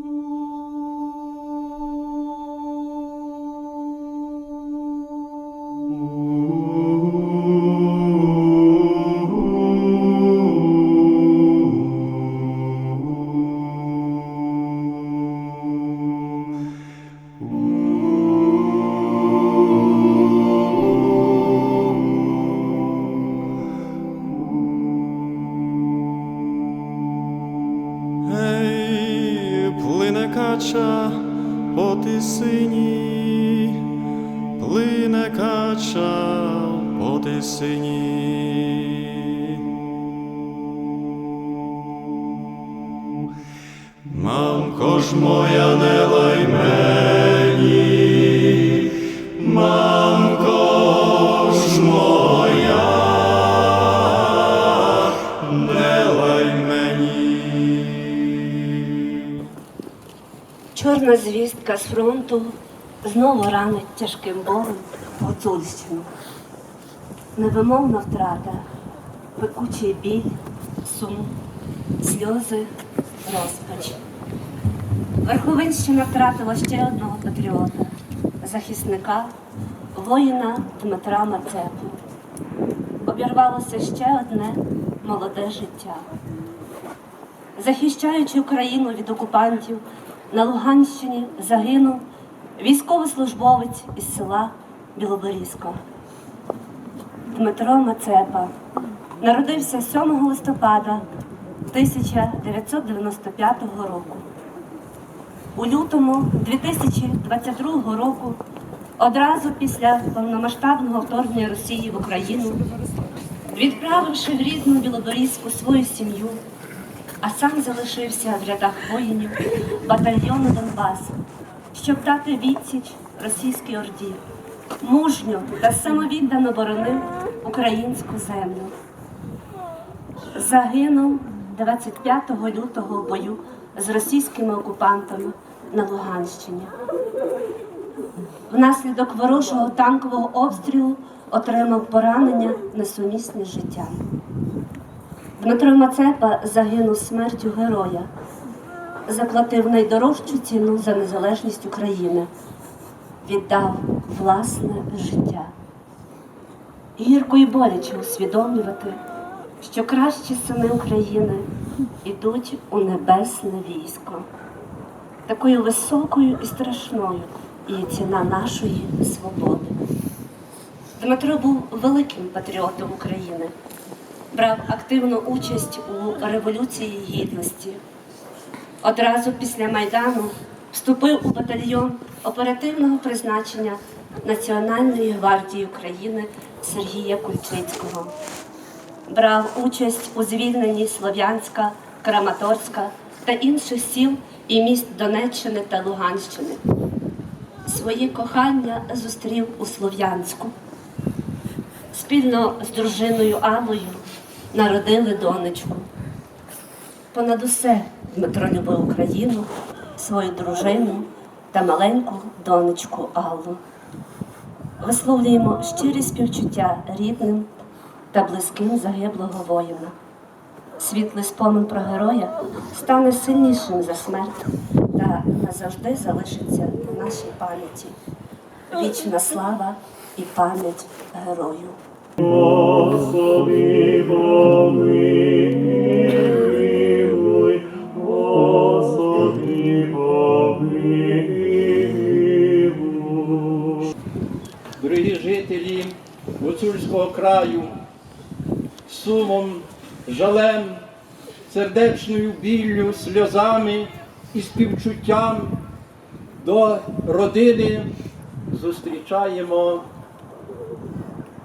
Ooh. Мамко ж моя, не лай мені, мамко ж моя, не лай мені. Чорна звістка з фронту знову ранить тяжким болем Гуцульщину. Невимовна втрата, пекучий біль, сум, сльози, розпач. Верховинщина втратила ще одного патріота, захисника, воїна Дмитра Мацепу. Обірвалося ще одне молоде життя захищаючи Україну від окупантів, на Луганщині загинув військовослужбовець із села Білоборізько. Дмитро Мацепа народився 7 листопада 1995 року. У лютому 2022 року, одразу після повномасштабного вторгнення Росії в Україну, відправивши в рідну Білоборізьку свою сім'ю, а сам залишився в рядах воїнів батальйону Донбас, щоб дати відсіч російській орді, мужньо та самовіддано боронив українську землю. Загинув 25 лютого в бою з російськими окупантами на Луганщині. Внаслідок ворожого танкового обстрілу отримав поранення несумісні з життям. Дмитро Мацепа загинув смертю героя, заплатив найдорожчу ціну за незалежність України, віддав власне життя. Гірко і боляче усвідомлювати, що кращі сини України ідуть у небесне військо. Такою високою і страшною є ціна нашої свободи. Дмитро був великим патріотом України брав активну участь у Революції Гідності. Одразу після Майдану вступив у батальйон оперативного призначення Національної гвардії України Сергія Кульчицького. Брав участь у звільненні Слов'янська, Краматорська та інших сіл і міст Донеччини та Луганщини. Своє кохання зустрів у Слов'янську спільно з дружиною Аллою народили донечку. Понад усе Дмитро любив Україну, свою дружину та маленьку донечку Аллу. Висловлюємо щирі співчуття рідним та близьким загиблого воїна. Світлий спомин про героя стане сильнішим за смерть та назавжди залишиться в нашій пам'яті. Вічна слава і пам'ять герою. Господи, Гуцульського краю, сумом, жалем, сердечною біллю, сльозами і співчуттям до родини зустрічаємо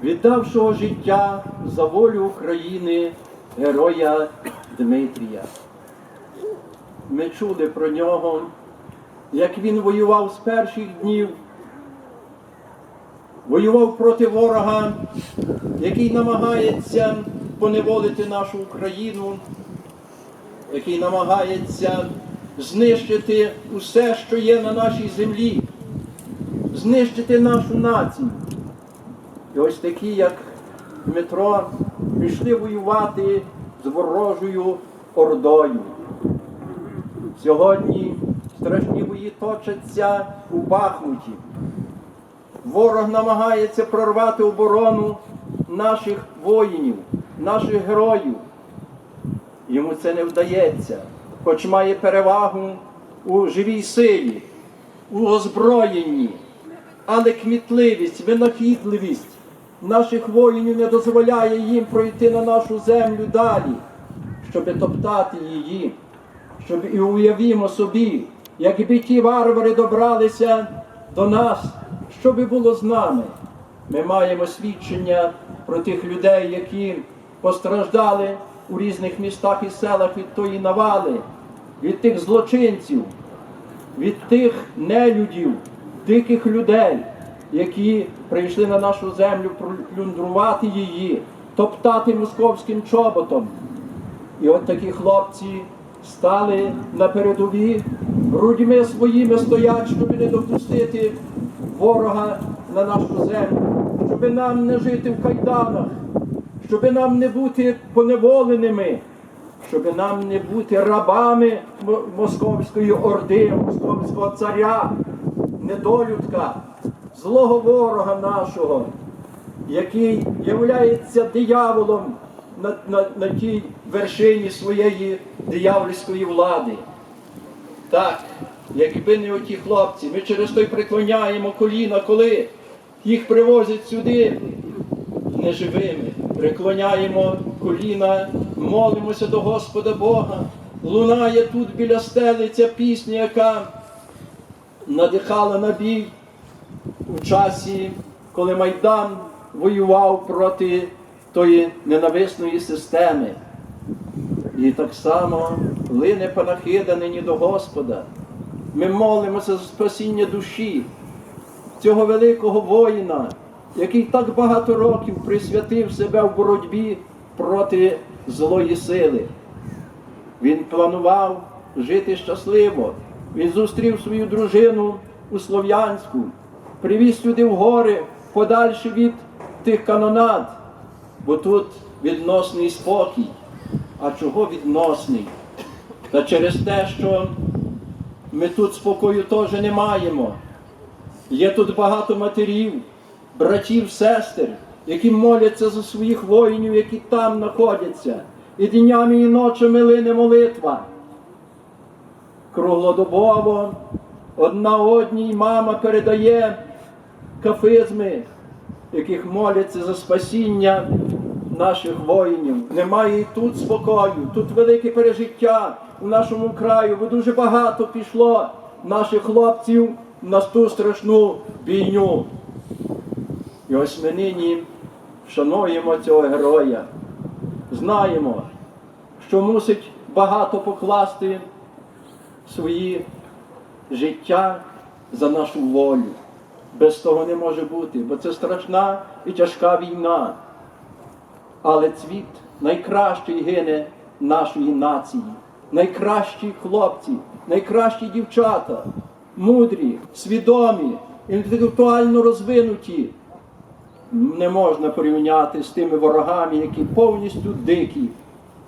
віддавшого життя за волю України героя Дмитрія. Ми чули про нього, як він воював з перших днів воював проти ворога, який намагається поневолити нашу Україну, який намагається знищити усе, що є на нашій землі, знищити нашу націю. І ось такі, як Дмитро, пішли воювати з ворожою ордою. Сьогодні Страшні бої точаться у Бахмуті. Ворог намагається прорвати оборону наших воїнів, наших героїв. Йому це не вдається, хоч має перевагу у живій силі, у озброєнні, але кмітливість, винахідливість наших воїнів не дозволяє їм пройти на нашу землю далі, щоб топтати її, щоб і уявімо собі, якби ті варвари добралися до нас, що би було з нами. Ми маємо свідчення про тих людей, які постраждали у різних містах і селах від тої навали, від тих злочинців, від тих нелюдів, диких людей, які прийшли на нашу землю плюндрувати її, топтати московським чоботом. І от такі хлопці стали на передові, грудьми своїми стоять, щоб не допустити ворога на нашу землю, щоб нам не жити в кайданах, щоб нам не бути поневоленими, щоб нам не бути рабами московської орди, московського царя, недолюдка, злого ворога нашого, який являється дияволом на, на, на тій вершині своєї диявольської влади. Так, якби не оті хлопці, ми через той преклоняємо коліна, коли їх привозять сюди неживими. Преклоняємо коліна, молимося до Господа Бога. Лунає тут біля стели ця пісня, яка надихала на бій у часі, коли Майдан воював проти тої ненависної системи. І так само лине панахида нині до Господа. Ми молимося за спасіння душі цього великого воїна, який так багато років присвятив себе в боротьбі проти злої сили. Він планував жити щасливо. Він зустрів свою дружину у Слов'янську, привіз сюди в гори, подальше від тих канонад, бо тут відносний спокій. А чого відносний? Та через те, що ми тут спокою теж не маємо. Є тут багато матерів, братів, сестер, які моляться за своїх воїнів, які там знаходяться. І днями і ночами лине молитва. Круглодобово одна одній мама передає кафизми, яких моляться за спасіння наших воїнів. Немає і тут спокою, тут велике пережиття у нашому краю, бо дуже багато пішло наших хлопців на ту страшну війню. І ось ми нині шануємо цього героя, знаємо, що мусить багато покласти свої життя за нашу волю. Без того не може бути, бо це страшна і тяжка війна. Але цвіт найкращий гине нашої нації, найкращі хлопці, найкращі дівчата, мудрі, свідомі, інтелектуально розвинуті. Не можна порівняти з тими ворогами, які повністю дикі,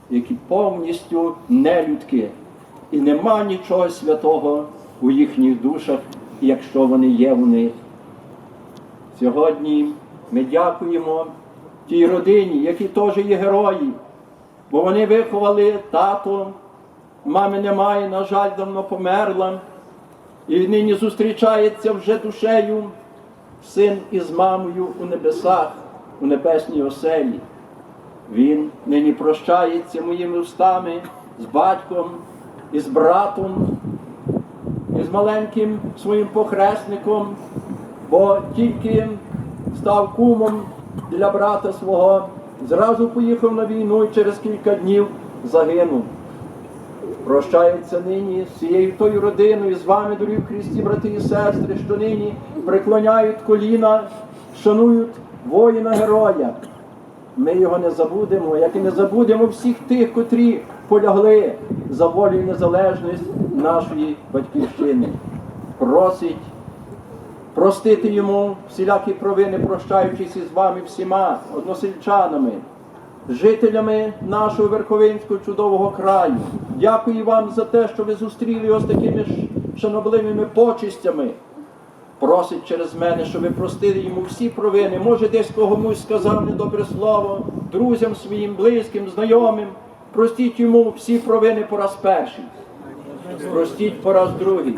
які повністю нелюдки. І нема нічого святого у їхніх душах, якщо вони є в них. Сьогодні ми дякуємо тій родині, які теж є герої, бо вони виховали тато, мами немає, на жаль, давно померла, і нині зустрічається вже душею син із мамою у небесах, у небесній оселі. Він нині прощається моїми устами з батьком і з братом, і з маленьким своїм похресником, бо тільки став кумом для брата свого, зразу поїхав на війну і через кілька днів загинув. Прощаються нині з цією тою родиною, з вами, дорогі в Христі, брати і сестри, що нині преклоняють коліна, шанують воїна героя. Ми його не забудемо, як і не забудемо всіх тих, котрі полягли за волю і незалежність нашої батьківщини. Просить простити йому всілякі провини, прощаючись із вами всіма, односельчанами, жителями нашого Верховинського чудового краю. Дякую вам за те, що ви зустріли його з такими шанобливими почистями. Просить через мене, щоб ви простили йому всі провини. Може, десь комусь сказав недобре слово, друзям своїм, близьким, знайомим. Простіть йому всі провини по раз перший. Простіть по раз другий.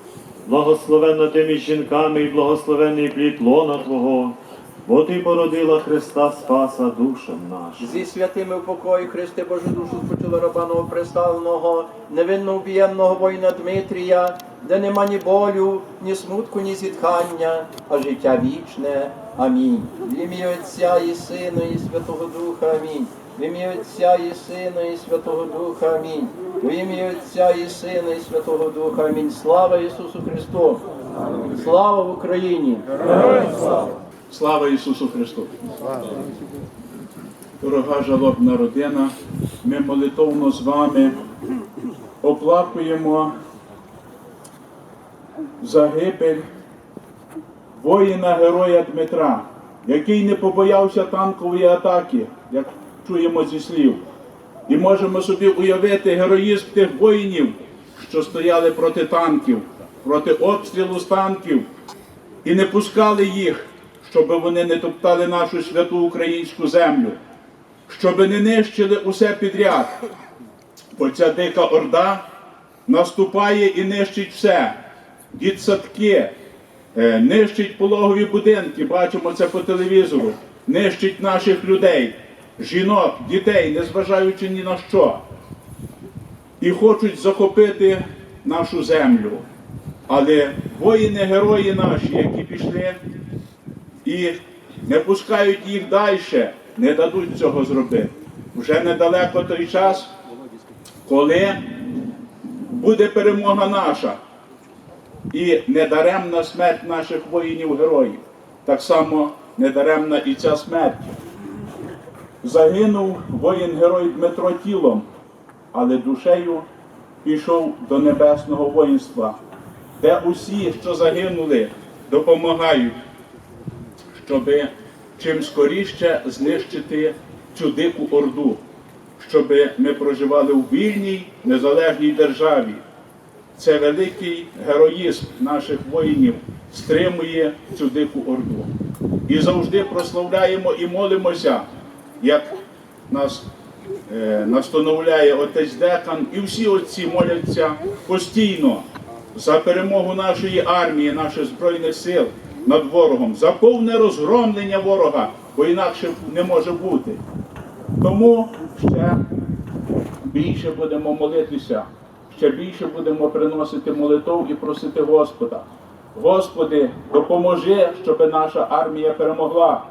Благословенна ти між жінками і благословений плід лона Твого, бо ти породила Христа Спаса душам нашим. Зі святими в покої Христи Божу душу спочила раба новоприставленого, невинно убієнного воїна Дмитрія, де нема ні болю, ні смутку, ні зітхання, а життя вічне. Амінь. В ім'я Отця і Сина, і Святого Духа. Амінь. В ім'я Отця і Сина, і Святого Духа. Амінь. В ім'я Отця і Сина, і Святого Духа. Амінь. Слава Ісусу Христу! Слава Україні! Слава Ісусу Христу! Дорога жалобна родина, ми молитовно з вами оплакуємо загибель воїна героя Дмитра, який не побоявся танкової атаки, як чуємо зі слів. І можемо собі уявити героїзм тих воїнів, що стояли проти танків, проти обстрілу з танків, і не пускали їх, щоб вони не топтали нашу святу українську землю, щоб не нищили усе підряд. Бо ця дика орда наступає і нищить все. Дітсадки, е, нищить пологові будинки, бачимо це по телевізору, нищить наших людей, жінок, дітей, незважаючи ні на що. І хочуть захопити нашу землю. Але воїни-герої наші, які пішли і не пускають їх далі, не дадуть цього зробити. Вже недалеко той час, коли буде перемога наша і недаремна смерть наших воїнів-героїв. Так само недаремна і ця смерть. Загинув воїн-герой Дмитро тілом, але душею пішов до небесного воїнства, де усі, що загинули, допомагають, щоб чим скоріше знищити цю дику орду, щоб ми проживали у вільній незалежній державі. Це великий героїзм наших воїнів стримує цю дику орду. І завжди прославляємо і молимося, як нас е, настановляє отець Декан, і всі отці моляться постійно за перемогу нашої армії, наших збройних сил над ворогом, за повне розгромлення ворога, бо інакше не може бути. Тому ще більше будемо молитися, ще більше будемо приносити молитов і просити Господа. Господи, допоможи, щоб наша армія перемогла,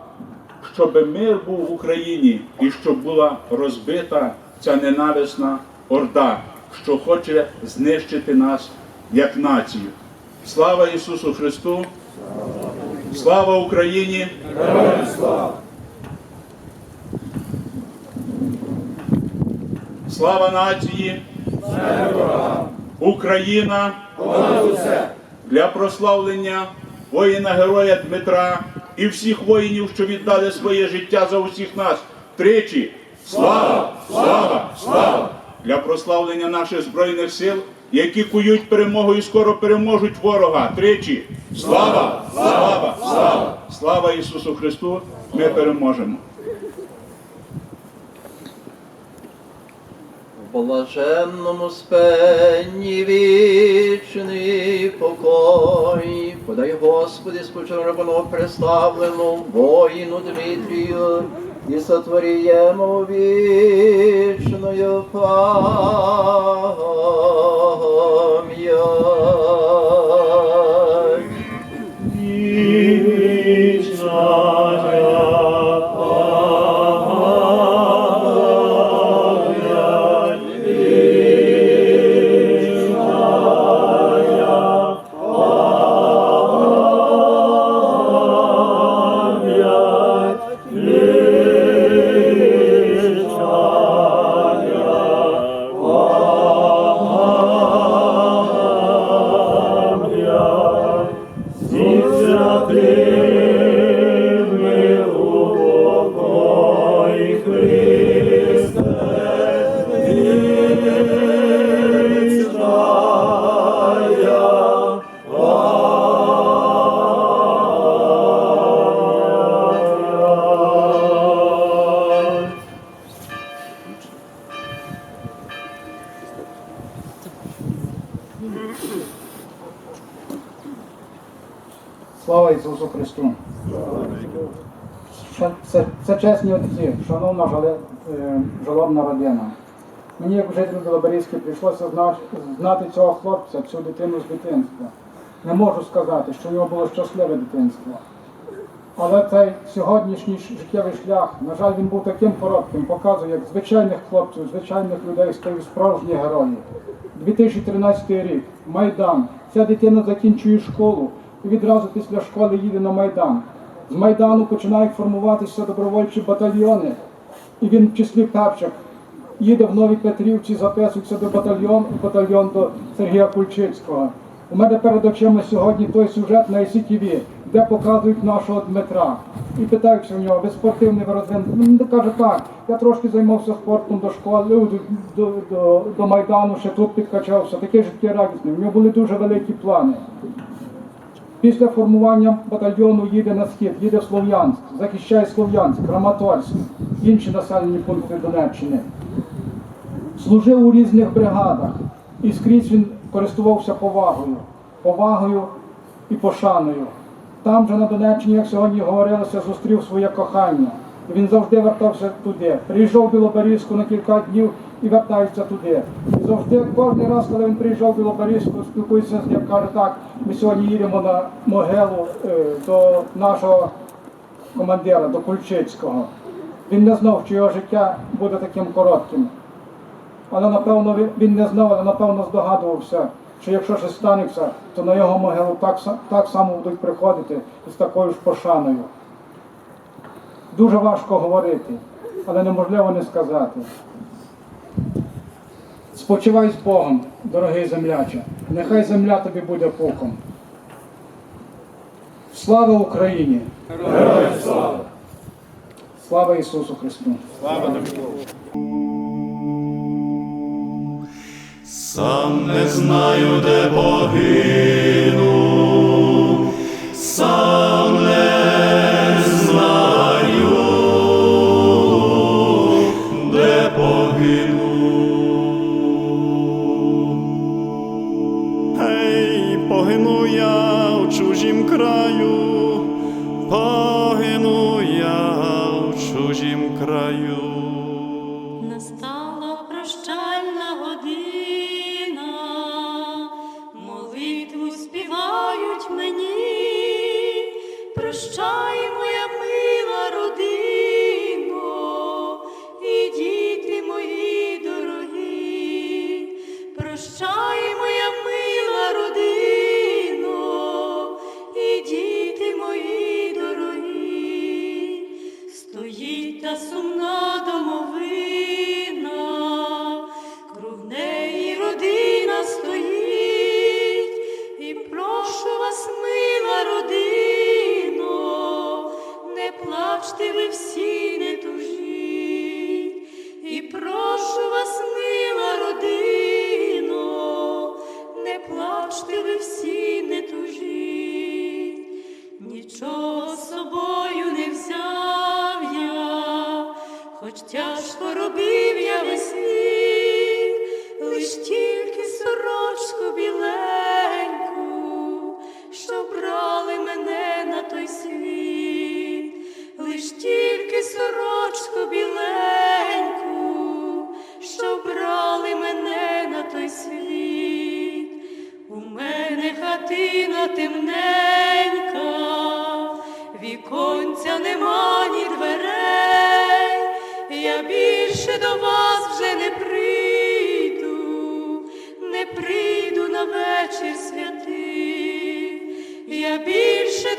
щоб мир був в Україні і щоб була розбита ця ненависна орда, що хоче знищити нас як націю. Слава Ісусу Христу! Слава Україні! Слава нації! Україна! Для прославлення воїна героя Дмитра і всіх воїнів, що віддали своє життя за усіх нас. Тричі! Слава! Слава! Слава! Для прославлення наших Збройних сил, які кують перемогу і скоро переможуть ворога. Тричі! Слава! Слава! Слава! Слава Ісусу Христу! Ми переможемо! Блаженному спенні вічний покой, подай Господи, спочерпано представлену воїну Дмитрію, і сотворіємо вічною пам'ять. Христу! Це, це, це чесні отці, шановна е, жалобна родина. Мені, як жителю Білоберізьки, прийшлося зна- знати цього хлопця, цю дитину з дитинства. Не можу сказати, що в нього було щасливе дитинство. Але цей сьогоднішній життєвий шлях, на жаль, він був таким коротким, показує, як звичайних хлопців, звичайних людей стають справжні герої. 2013 рік, Майдан. Ця дитина закінчує школу і відразу після школи їде на Майдан. З Майдану починають формуватися добровольчі батальйони. І він в числі перших їде в Новій Петрівці, записується до батальйону, батальйон до Сергія Кульчицького. У мене перед очима сьогодні той сюжет на ICTV, де показують нашого Дмитра. І питаються в нього, ви спортивний ви розвинений? Він каже, так, я трошки займався спортом до школи, до, до, до, до Майдану, ще тут підкачався, такий життєрадісний. У нього були дуже великі плани. Після формування батальйону їде на схід, їде в Слов'янськ, захищає Слов'янськ, Краматорськ, інші населені пункти Донеччини. Служив у різних бригадах і скрізь він користувався повагою, повагою і пошаною. Там же на Донеччині, як сьогодні говорилося, зустрів своє кохання. Він завжди вертався туди. Приїжджав в Білоборізьку на кілька днів і вертається туди. І завжди, кожен раз, коли він приїжджав в Білоборізьку, спілкується з ним, каже, так, ми сьогодні їдемо на могилу е, до нашого командира, до Кульчицького. Він не знав, що його життя буде таким коротким. Але напевно він не знав, але напевно здогадувався, що якщо щось станеться, то на його могилу так, так само будуть приходити з такою ж пошаною. Дуже важко говорити, але неможливо не сказати. Спочивай з Богом, дорогий земляче, нехай земля тобі буде пухом. Слава Україні! Слава Ісусу Христу! Сам не знаю, де погину, сам puszczaj тяжко робив я весь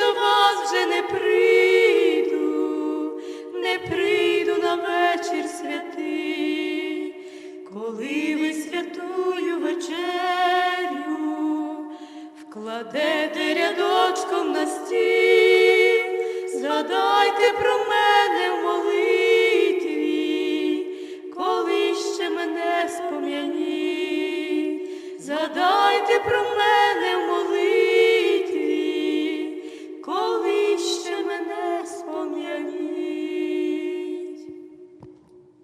до вас вже не прийду,